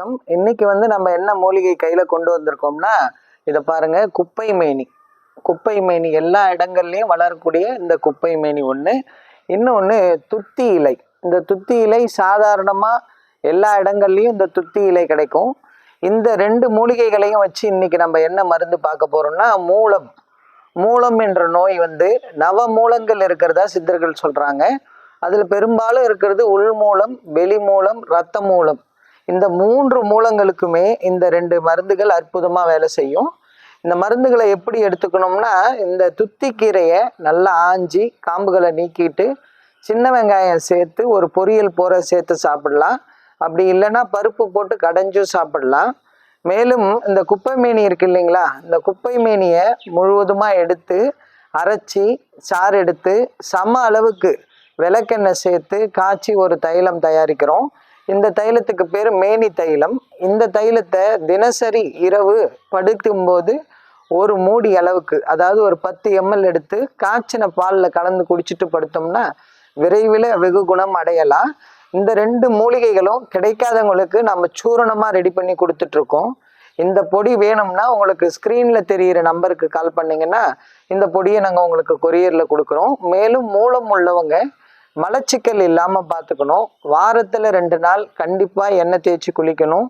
வணக்கம். இன்னைக்கு வந்து நம்ம என்ன மூலிகை கையில கொண்டு வந்திருக்கோம்னா இதை பாருங்க குப்பை மேனி. குப்பை மேனி எல்லா இடங்கள்லையும் வளரக்கூடிய இந்த குப்பை மேனி ஒன்று இன்னொன்று துத்தி இலை. இந்த துத்தி இலை சாதாரணமாக எல்லா இடங்கள்லையும் இந்த துத்தி இலை கிடைக்கும். இந்த ரெண்டு மூலிகைகளையும் வச்சு இன்னைக்கு நம்ம என்ன மருந்து பார்க்க போறோம்னா மூலம். மூலம் என்ற நோய் வந்து நவ மூலங்கள் இருக்கிறதா சித்தர்கள் சொல்றாங்க. அதுல பெரும்பாலும் இருக்கிறது உள் மூலம் வெளி மூலம் ரத்த மூலம். இந்த மூன்று மூலங்களுக்குமே இந்த ரெண்டு மருந்துகள் அற்புதமாக வேலை செய்யும். இந்த மருந்துகளை எப்படி எடுத்துக்கணும்னா இந்த துத்திக்கீரையை நல்லா ஆஞ்சி காம்புகளை நீக்கிட்டு சின்ன வெங்காயம் சேர்த்து ஒரு பொரியல் போகிற சேர்த்து சாப்பிடலாம். அப்படி இல்லைன்னா பருப்பு போட்டு கடைஞ்சும் சாப்பிடலாம். மேலும் இந்த குப்பை மேனி இருக்கு இல்லைங்களா இந்த குப்பை மேனியை முழுவதுமாக எடுத்து அரைச்சி சாறு எடுத்து சம அளவுக்கு விளக்கெண்ணெய் சேர்த்து காய்ச்சி ஒரு தைலம் தயாரிக்கிறோம். இந்த தைலத்துக்கு பேர் மேனி தைலம். இந்த தைலத்தை தினசரி இரவு படுக்கும்போது ஒரு மூடி அளவுக்கு அதாவது ஒரு பத்து எம்எல் எடுத்து காய்ச்சின பாலில் கலந்து குடிச்சிட்டு படுத்தோம்னா விரைவில் வெகு குணம் அடையலாம். இந்த ரெண்டு மூலிகைகளும் கிடைக்காதவங்களுக்கு நம்ம சூரணமாக ரெடி பண்ணி கொடுத்துட்ருக்கோம். இந்த பொடி வேணும்னா உங்களுக்கு ஸ்க்ரீனில் தெரிகிற நம்பருக்கு கால் பண்ணிங்கன்னா இந்த பொடியை நாங்கள் உங்களுக்கு கொரியரில் கொடுக்குறோம். மேலும் மூலம் உள்ளவங்க மலச்சிக்கல் இல்லாமல் பார்த்துக்கணும் வாரத்தில் ரெண்டு நாள் கண்டிப்பாக எண்ணெய் தேய்ச்சி குளிக்கணும்.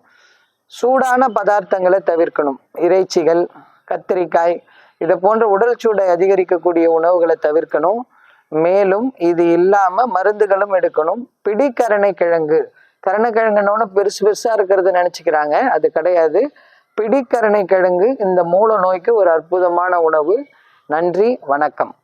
சூடான பதார்த்தங்களை தவிர்க்கணும். இறைச்சிகள் கத்திரிக்காய் இதை போன்ற உடல் சூடை அதிகரிக்கக்கூடிய உணவுகளை தவிர்க்கணும். மேலும் இது இல்லாமல் மருந்துகளும் எடுக்கணும். பிடிக்கரணை கிழங்கு கரணக்கிழங்குனோட பெருசு பெருசாக இருக்கிறது நினச்சிக்கிறாங்க. அது கிடையாது. பிடிக்கரணை கிழங்கு இந்த மூல நோய்க்கு ஒரு அற்புதமான உணவு. நன்றி வணக்கம்.